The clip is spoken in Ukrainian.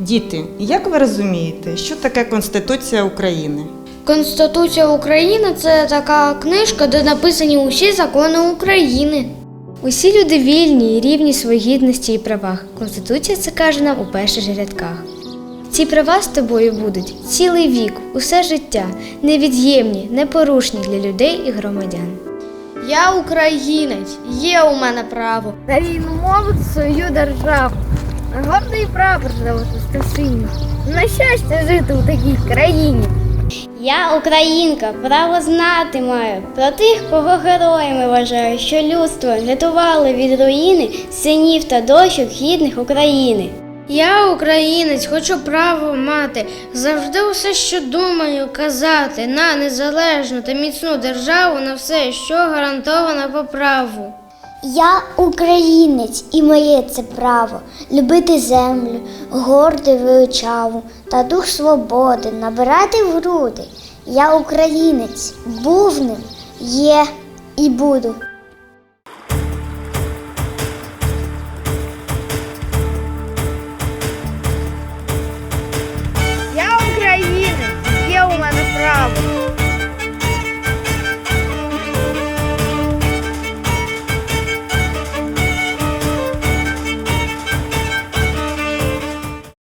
Діти, як ви розумієте, що таке Конституція України? Конституція України це така книжка, де написані усі закони України. Усі люди вільні і рівні своїй гідності і правах. Конституція це каже нам у перших же рядках. Ці права з тобою будуть цілий вік, усе життя, невід'ємні, непорушні для людей і громадян. Я українець, є у мене право. На війну мовити свою державу. Гордий прапор завести синій. На щастя жити у такій країні. Я українка, право знати маю про тих, кого героями вважаю, що людство рятували від руїни синів та дочок гідних України. Я українець, хочу право мати, завжди усе, що думаю, казати на незалежну та міцну державу на все, що гарантовано по праву. Я українець, і моє це право любити землю, горди вивчаву та дух свободи набирати в груди. Я українець, був ним, є і буду.